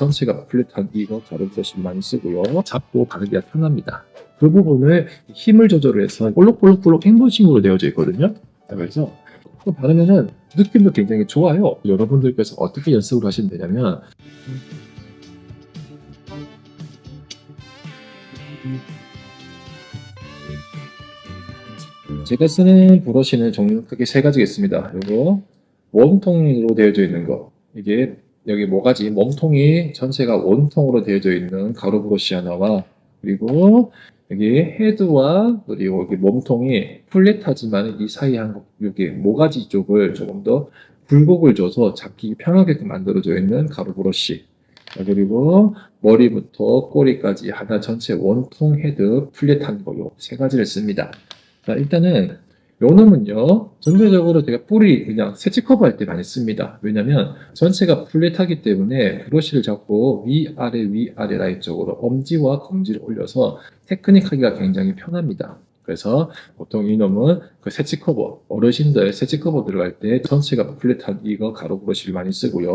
전체가 플랫한 이거 브러쉬 많이 쓰고요. 잡고 바르기가 편합니다. 그 부분을 힘을 조절을 해서 볼록볼록볼록 앵보싱으로 되어져 있거든요. 자, 그래서 그거 바르면은 느낌도 굉장히 좋아요. 여러분들께서 어떻게 연습을 하시면 되냐면 제가 쓰는 브러쉬는 종류는 크게 세 가지가 있습니다. 요거 원통으로 되어져 있는 거 이게 여기 모가지 몸통이 전체가 원통으로 되어져 있는 가로 브러쉬 하나와 그리고 여기 헤드와 그리고 여기 몸통이 플랫하지만 이 사이 한 여기 모가지 쪽을 조금 더 굴곡을 줘서 잡기 편하게끔 만들어져 있는 가로 브러쉬 자, 그리고 머리부터 꼬리까지 하나 전체 원통 헤드 플랫한 거 요 세 가지를 씁니다. 자 일단은 요 놈은요 전체적으로 제가 뿌리 그냥 세치 커버할 때 많이 씁니다. 왜냐면 전체가 플랫하기 때문에 브러쉬를 잡고 위아래 위아래 라인 쪽으로 엄지와 검지를 올려서 테크닉 하기가 굉장히 편합니다. 그래서 보통 이놈은 그 세치 커버 어르신들 세치 커버 들어갈 때 전체가 플랫한 이거 가로 브러쉬를 많이 쓰고요.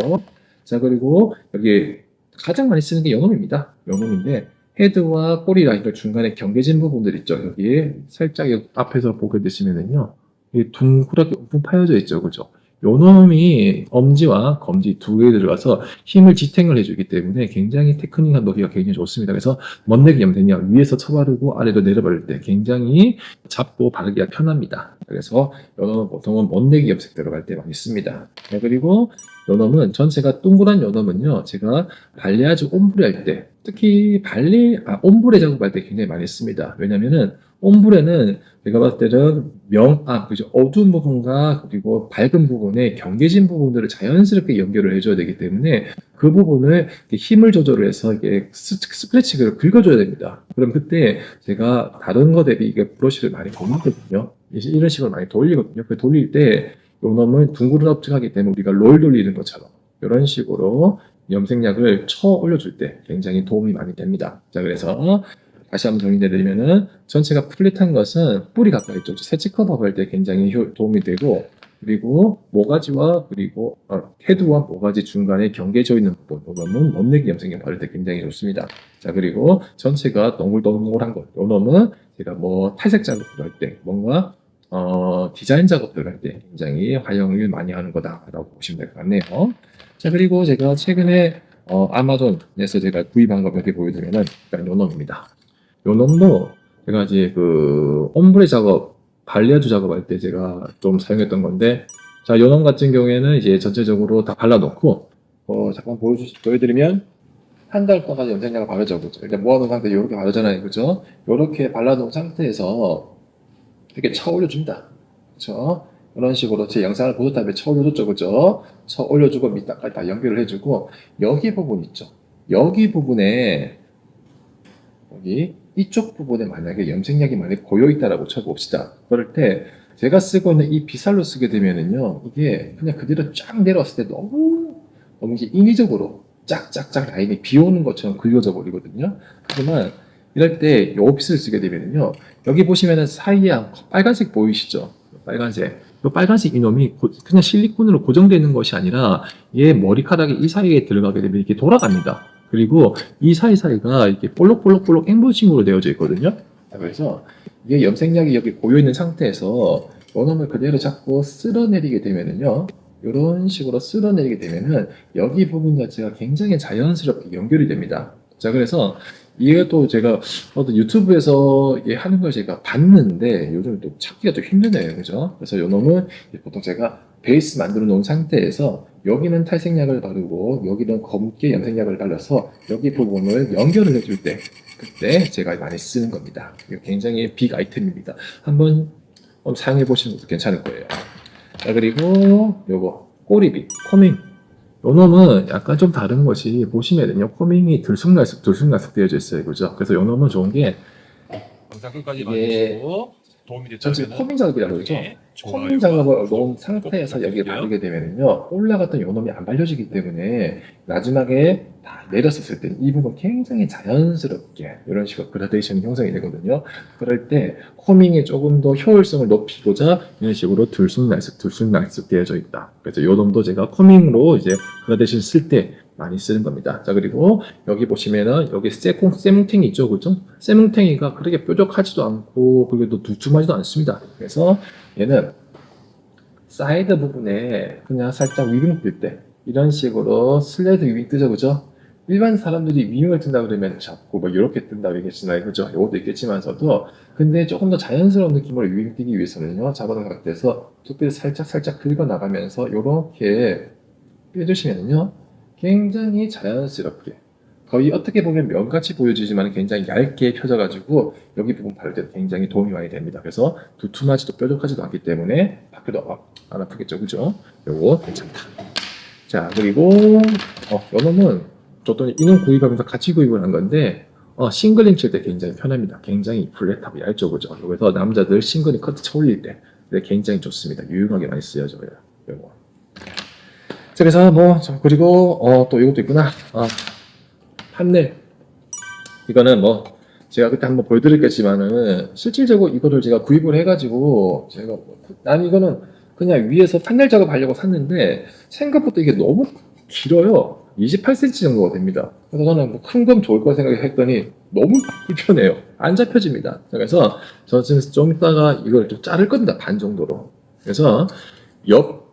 자 그리고 여기 가장 많이 쓰는 게 요놈입니다. 요놈인데 헤드와 꼬리 라인을 중간에 경계진 부분들 있죠. 여기 살짝 여기 앞에서 보게 되시면은요. 이 둥그랗게 엄청 파여져 있죠. 그죠? 요 놈이 엄지와 검지 두 개 들어가서 힘을 지탱을 해주기 때문에 굉장히 테크닉한 넣기가 굉장히 좋습니다. 그래서 멋내기 하면 되냐 위에서 쳐바르고 아래로 내려바를 때 굉장히 잡고 바르기가 편합니다. 그래서 요 놈은 보통은 멋내기 염색 들어갈 때 많이 씁니다. 네, 그리고 요 놈은 전체가 동그란 요 놈은요 제가 발레아주 옴브레 할때 특히 발레 아 옴브레 작업할 때 굉장히 많이 씁니다. 왜냐면은 옴브레는 제가 봤을 때는 명, 아, 그죠. 어두운 부분과 그리고 밝은 부분에 경계진 부분들을 자연스럽게 연결을 해줘야 되기 때문에 그 부분을 힘을 조절을 해서 이게 스- 스크래치를 긁어줘야 됩니다. 그럼 그때 제가 다른 거 대비 이게 브러쉬를 많이 고르거든요. 이런 식으로 많이 돌리거든요. 그 돌릴 때 요 놈은 둥그럽하기 때문에 우리가 롤 돌리는 것처럼 이런 식으로 염색약을 쳐 올려줄 때 굉장히 도움이 많이 됩니다. 자, 그래서 다시 한번 정리해드리면은 전체가 플랫한 것은 뿌리 가까이 있죠. 세치 커버할 때 굉장히 효- 도움이 되고 그리고 모가지와 그리고 어, 헤드와 모가지 중간에 경계져 있는 부분 요놈은 멋내기 염색약 바를 때 굉장히 좋습니다. 자 그리고 전체가 동글동글한 것 요놈은 제가 뭐 탈색 작업을 할 때 뭔가 어, 디자인 작업들 할때 굉장히 활용을 많이 하는 거다라고 보시면 될 것 같네요. 자 그리고 제가 최근에 어, 아마존에서 제가 구입한 거몇개 보여드리면은 일단 요 놈입니다. 요 놈도 제가 이제 그 옴브레 작업, 발리아주 작업할 때 제가 좀 사용했던 건데 자, 요 놈 같은 경우에는 이제 전체적으로 다 발라놓고 어, 잠깐 보여주, 보여드리면 한 달 동안 염색약을. 그죠? 일단 모아놓은 상태 이렇게 바르잖아요. 그죠? 이렇게 발라놓은 상태에서 이렇게 쳐 올려줍니다. 그죠? 이런 식으로 제 영상을 보던 다음에 쳐 올려줬죠. 그죠? 쳐 올려주고 밑단까지 다 연결을 해주고 여기 부분 있죠. 여기 부분에 여기 이쪽 부분에 만약에 염색약이 만약에 고여 있다라고 쳐봅시다. 그럴 때 제가 쓰고 있는 이 비살로 쓰게 되면은요, 이게 그냥 그대로 쫙 내려왔을 때 너무 너무 이게 인위적으로 짝짝짝 라인이 비 오는 것처럼 긁어져 버리거든요. 하지만 이럴 때 이 오피스를 쓰게 되면은요, 여기 보시면은 사이에 한 빨간색 보이시죠? 빨간색. 이 빨간색 이놈이 고- 그냥 실리콘으로 고정되는 것이 아니라 얘 머리카락이 이 사이에 들어가게 되면 이렇게 돌아갑니다. 그리고 이 사이사이가 이렇게 볼록볼록볼록 앵보싱으로 되어져 있거든요. 자, 그래서 이게 염색약이 여기 고여 있는 상태에서 요놈을 그대로 잡고 쓸어내리게 되면은요. 이런 식으로 쓸어내리게 되면은 여기 부분 자체가 굉장히 자연스럽게 연결이 됩니다. 자, 그래서 또 제가 어떤 유튜브에서 하는 걸 제가 봤는데 요즘 또 찾기가 좀 힘드네요. 그죠? 그래서 요 놈은 보통 제가 베이스 만들어 놓은 상태에서 여기는 탈색약을 바르고 여기는 검게 염색약을 발라서 여기 부분을 연결을 해줄 때 그때 제가 많이 쓰는 겁니다. 이거 굉장히 빅 아이템입니다. 한번 한번 사용해 보시는 것도 괜찮을 거예요. 자 그리고 요거 꼬리빗 코밍 요 놈은 약간 좀 다른 것이 보시면은요 코밍이 들쑥날쑥 들쑥날쑥 되어져 있어요. 그죠? 그래서 요 놈은 좋은 게 영상 끝까지 이게 봐주시고 도움이 됐다면 코밍 작업이라고 그러죠 코밍 작업을 놓은 상태에서 여기에 바르게 되면은요 올라갔던 요 놈이 안 발려지기 때문에 마지막에 다 내렸었을 때 이 부분 굉장히 자연스럽게 이런 식으로 그라데이션이 형성이 되거든요. 그럴 때 코밍이 조금 더 효율성을 높이고자 이런 식으로 들쑥날쑥 들쑥날쑥 되어져 있다. 그래서 요 놈도 제가 코밍으로 이제 그라데이션 쓸때 많이 쓰는 겁니다. 자, 그리고 여기 보시면은 여기 쇠콩, 쇠뭉탱이 있죠. 그죠? 쇠뭉탱이가 그렇게 뾰족하지도 않고 그리고 또 두툼하지도 않습니다. 그래서 얘는 사이드 부분에 그냥 살짝 위빙 뜰 때 이런 식으로 슬레이드 위빙 뜨죠. 그죠? 일반 사람들이 위빙을 뜬다 그러면 자꾸 뭐 이렇게 뜬다 얘기했잖아요. 그죠? 이것도 있겠지만서도 근데 조금 더 자연스러운 느낌으로 위빙 뜨기 위해서는요. 잡아놓은 상태에서 두피를 살짝 살짝 긁어 나가면서 이렇게 빼주시면요. 굉장히 자연스럽게 거의 어떻게 보면 면같이 보여지지만 굉장히 얇게 펴져가지고 여기 부분 바를 때 굉장히 도움이 많이 됩니다. 그래서 두툼하지도 뾰족하지도 않기 때문에 밖에도 아- 안 아프겠죠, 그죠? 요거 괜찮다. 자 그리고 어, 요놈은 줬더니 이놈 구입하면서 같이 구입을 한 건데 어, 싱글링 칠 때 굉장히 편합니다. 굉장히 플랫하고 얇죠, 그죠? 그래서 남자들 싱글링 커트 쳐 올릴 때 굉장히 좋습니다. 유용하게 많이 쓰여져요. 요거. 자, 그래서 뭐 저, 그리고 어, 또 이것도 있구나. 어, 판넬. 이거는 뭐 제가 그때 한번 보여드렸겠지만은 실질적으로 이거를 제가 구입을 해가지고 제가 뭐, 난 이거는 그냥 위에서 판넬 작업하려고 샀는데 생각보다 이게 너무 길어요. 28cm 정도가 됩니다. 그래서 저는 뭐 큰 건 좋을 거라 생각했더니 너무 불편해요. 안 잡혀집니다. 그래서 저 지금 좀 이따가 이걸 좀 자를 겁니다. 반 정도로. 그래서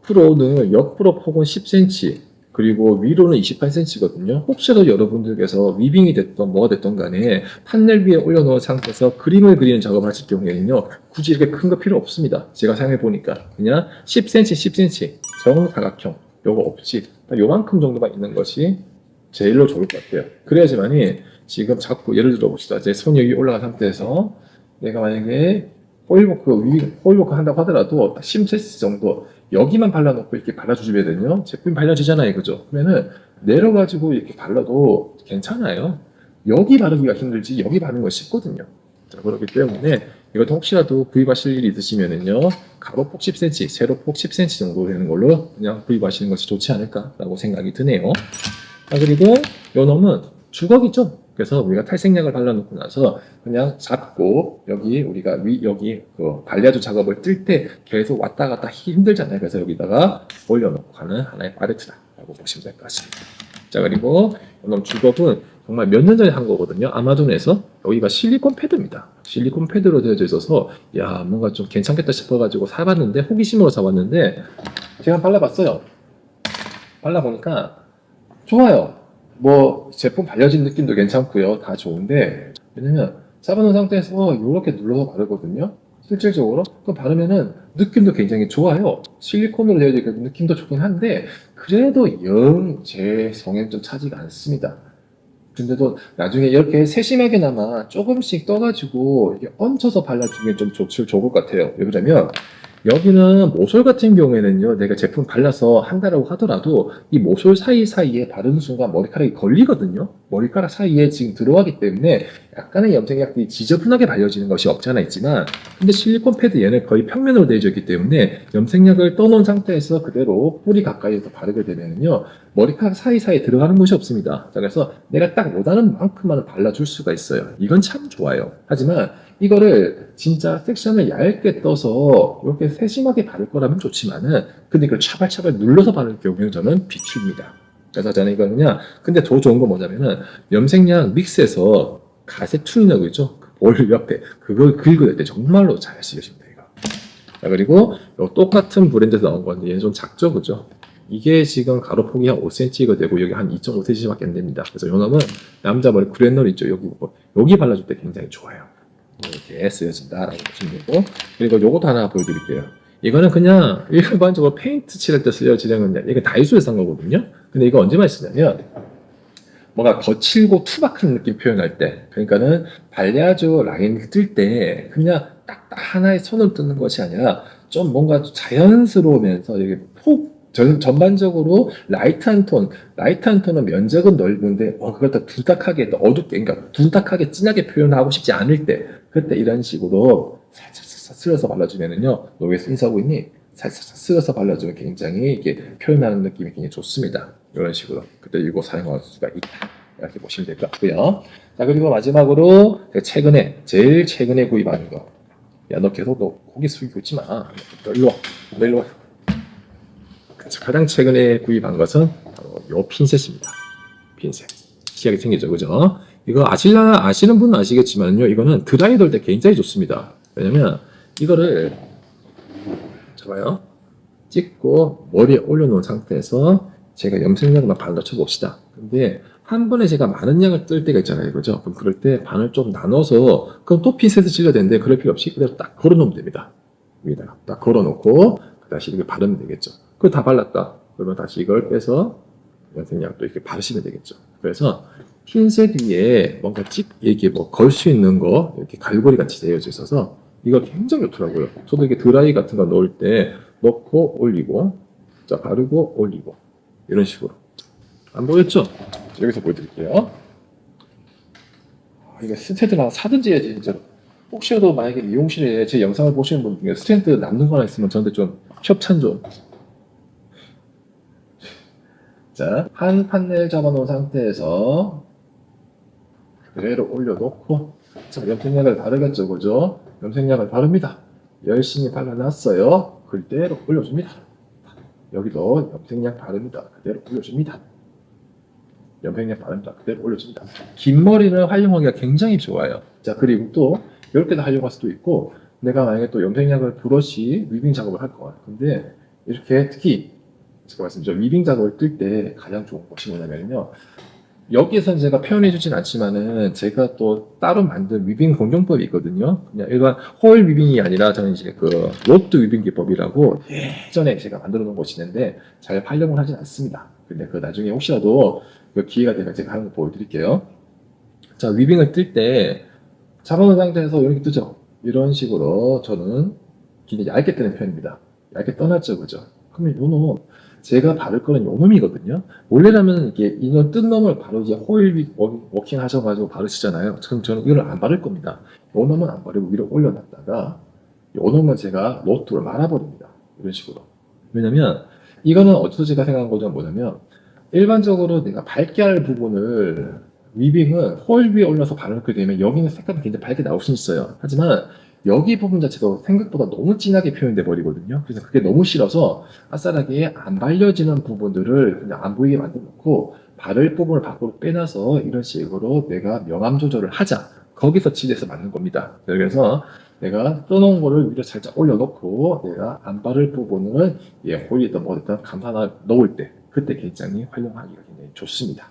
옆으로는 옆으로 폭은 10cm 그리고 위로는 28cm거든요. 혹시라도 여러분들께서 위빙이 됐던 뭐가 됐던 간에 판넬 위에 올려놓은 상태에서 그림을 그리는 작업을 하실 경우에는요. 굳이 이렇게 큰 거 필요 없습니다. 제가 생각해 보니까 그냥 10cm, 10cm 정사각형 요거 없이 딱 요만큼 정도만 있는 것이 제일로 좋을 것 같아요. 그래야지만이 지금 자꾸 예를 들어 봅시다. 제 손이 여기 올라간 상태에서 내가 만약에 호일워크 위 호일워크 한다고 하더라도 10cm 정도 여기만 발라놓고 이렇게 발라주시면요 제품이 발라지잖아요. 그죠? 그러면은 내려가지고 이렇게 발라도 괜찮아요. 여기 바르기가 힘들지 여기 바르는 건 쉽거든요. 자 그렇기 때문에 이것도 혹시라도 구입하실 일이 있으시면은요 가로폭 10cm 세로폭 10cm 정도 되는 걸로 그냥 구입하시는 것이 좋지 않을까라고 생각이 드네요. 자 그리고 요 놈은 주걱이죠 그래서 우리가 탈색약을 발라놓고 나서 그냥 잡고 여기 우리가 위 여기 그 발리아주 작업을 뜰 때 계속 왔다 갔다 힘들잖아요. 그래서 여기다가 올려놓고 가는 하나의 파레트다라고 보시면 될 것 같습니다. 자 그리고 이놈 주걱은 정말 몇 년 전에 한 거거든요. 아마존에서 여기가 실리콘 패드입니다. 실리콘 패드로 되어져 있어서 야 뭔가 좀 괜찮겠다 싶어가지고 사봤는데 호기심으로 사봤는데 제가 발라봤어요. 발라보니까 좋아요. 뭐 제품 발려진 느낌도 괜찮고요. 다 좋은데 왜냐면 잡아놓은 상태에서 이렇게 눌러서 바르거든요. 실질적으로 그 바르면은 느낌도 굉장히 좋아요. 실리콘으로 되어 있는 느낌도 좋긴 한데 그래도 영 제 성엔 좀 차지가 않습니다. 근데도 나중에 이렇게 세심하게나마 조금씩 떠가지고 이렇게 얹혀서 발라주면 좀 좋, 좋을 것 같아요. 왜 그러냐면 여기는 모솔 같은 경우에는요, 내가 제품 발라서 한다라고 하더라도 이 모솔 사이사이에 바르는 순간 머리카락이 걸리거든요. 머리카락 사이에 지금 들어가기 때문에 약간의 염색약들이 지저분하게 발려지는 것이 없지 않아 있지만, 근데 실리콘 패드 얘는 거의 평면으로 되어져 있기 때문에 염색약을 떠놓은 상태에서 그대로 뿌리 가까이에서 바르게 되면요, 머리카락 사이사이에 들어가는 곳이 없습니다. 자, 그래서 내가 딱 원하는 만큼만 발라줄 수가 있어요. 이건 참 좋아요. 하지만 이거를 진짜 섹션을 얇게 떠서 이렇게 세심하게 바를 거라면 좋지만은 근데 이걸 차발차발 눌러서 바를 경우에는 저는 비추입니다. 그래서 저는 이거 그냥 근데 더 좋은 건 뭐냐면은 염색약 믹스해서 가세 툰이라고 있죠. 그볼 옆에 그걸 긁어낼 때 정말로 잘 쓰여집니다. 이거. 자, 그리고 요 똑같은 브랜드에서 나온 건데 얘는 좀 작죠, 그죠? 이게 지금 가로폭이 한 5cm가 되고 여기 한 2.5cm밖에 안 됩니다. 그래서 요 놈은 남자 머리 그랜널 있죠, 여기. 여기 발라줄 때 굉장히 좋아요. 이렇게 쓰여진다라고 보시면 되고 그리고 요것도 하나 보여드릴게요. 이거는 그냥 일반적으로 페인트 칠할 때 쓰여지는 건데 이거 다이소에서 산 거거든요. 근데 이거 언제 많이 쓰냐면 뭔가 거칠고 투박한 느낌 표현할 때 그러니까는 발레아주 라인을 뜰 때 그냥 딱 하나의 손을 뜨는 것이 아니라 좀 뭔가 자연스러우면서 이게 폭 전, 전반적으로 라이트한 톤, 라이트한 톤은 면적은 넓은데 어, 그걸 더 둔탁하게, 더 어둡게, 그러니까 둔탁하게 진하게 표현하고 싶지 않을 때 그때 이런 식으로 살짝 쓸어서 발라주면은요, 인사하고 있니? 살짝 쓸어서 발라주면 굉장히 이게 표현하는 느낌이 굉장히 좋습니다. 이런 식으로 그때 이거 사용할 수가 있다. 이렇게 보시면 될 것 같고요. 자 그리고 마지막으로 제가 최근에 제일 최근에 구입한 거. 야 너 계속 너 고개 숙이고 있지 마. 너 일로 와. 너 일로 와. 가장 최근에 구입한 것은 바로 요 핀셋입니다. 핀셋. 시야게 생기죠. 그죠? 이거 아실라, 아시는 분은 아시겠지만요. 이거는 드라이 돌 때 굉장히 좋습니다. 왜냐면 이거를 잡아요. 찍고 머리에 올려놓은 상태에서 제가 염색약만 반으로 쳐봅시다. 근데 한 번에 제가 많은 양을 뜰 때가 있잖아요. 그죠? 그럼 그럴 때 반을 좀 나눠서 그럼 또 핀셋을 찔러야 되는데 그럴 필요 없이 그대로 딱 걸어놓으면 됩니다. 위에다가 딱 걸어놓고 다시 이렇게 바르면 되겠죠. 그거 다 발랐다. 그러면 다시 이걸 빼서 염색약도 이렇게 바르시면 되겠죠. 그래서 핀셋 위에 뭔가 찍 이게 뭐 걸 수 있는 거 이렇게 갈고리 같이 되어져 있어서 이거 굉장히 좋더라고요. 저도 이렇게 드라이 같은 거 넣을 때 넣고 올리고 자 바르고 올리고 이런 식으로 안 보였죠? 여기서 보여드릴게요. 아, 이거 스탠드 하나 사든지 해야지 진짜. 혹시라도 만약에 미용실에 제 영상을 보시는 분 중에 스탠드 남는 거 하나 있으면 저한테 좀 협찬 좀. 자, 한 판넬 잡아놓은 상태에서 그대로 올려놓고 자, 염색약을 바르겠죠, 그죠? 염색약을 바릅니다. 열심히 발라놨어요. 그대로 올려줍니다. 여기도 염색약 바릅니다. 그대로 올려줍니다. 염색약 바릅니다. 그대로 올려줍니다. 긴 머리는 활용하기가 굉장히 좋아요. 자, 그리고 또 이렇게도 활용할 수도 있고 내가 만약에 또 염색약을 브러쉬 위빙 작업을 할 거야. 근데 이렇게 특히 제가 말씀드렸죠. 위빙 작업을 뜰 때 가장 좋은 것이 뭐냐면요. 여기에서는 제가 표현해 주진 않지만은 제가 또 따로 만든 위빙 공정법이 있거든요. 그냥 일반 호일 위빙이 아니라 저는 이제 그 로트 위빙 기법이라고 예전에 제가 만들어 놓은 것이 있는데 잘 활용을 하진 않습니다. 근데 그 나중에 혹시라도 그 기회가 되면 제가 하는 거 보여드릴게요. 자, 위빙을 뜰 때 잡아놓은 상태에서 이렇게 뜨죠. 이런 식으로 저는 굉장히 얇게 뜨는 편입니다. 얇게 떠났죠, 그죠? 그러면 요 놈, 제가 바를 거는 요 놈이거든요. 원래라면 이게 이놈 뜬 놈을 바로 이제 호일 워킹 하셔가지고 바르시잖아요. 그럼 저는 이걸 안 바를 겁니다. 요 놈은 안 바르고 위로 올려놨다가 요 놈은 제가 로트로 말아버립니다. 이런 식으로. 왜냐면 이거는 어디서 제가 생각한 거죠 뭐냐면 일반적으로 내가 밝게 할 부분을 위빙은 호일 위에 올려서 바르게 되면 여기는 색감이 굉장히 밝게 나올 수 있어요. 하지만 여기 부분 자체도 생각보다 너무 진하게 표현돼 버리거든요. 그래서 그게 너무 싫어서 아싸라게 안 발려지는 부분들을 그냥 안 보이게 만들어 놓고 바를 부분을 밖으로 빼놔서 이런 식으로 내가 명암 조절을 하자. 거기서 치대서 맞는 겁니다. 그래서 내가 떠놓은 거를 위로 살짝 올려놓고 내가 안 바를 부분은 예, 호일이든 뭐든 감탄을 넣을 때 그때 굉장히 활용하기가 굉장히 좋습니다.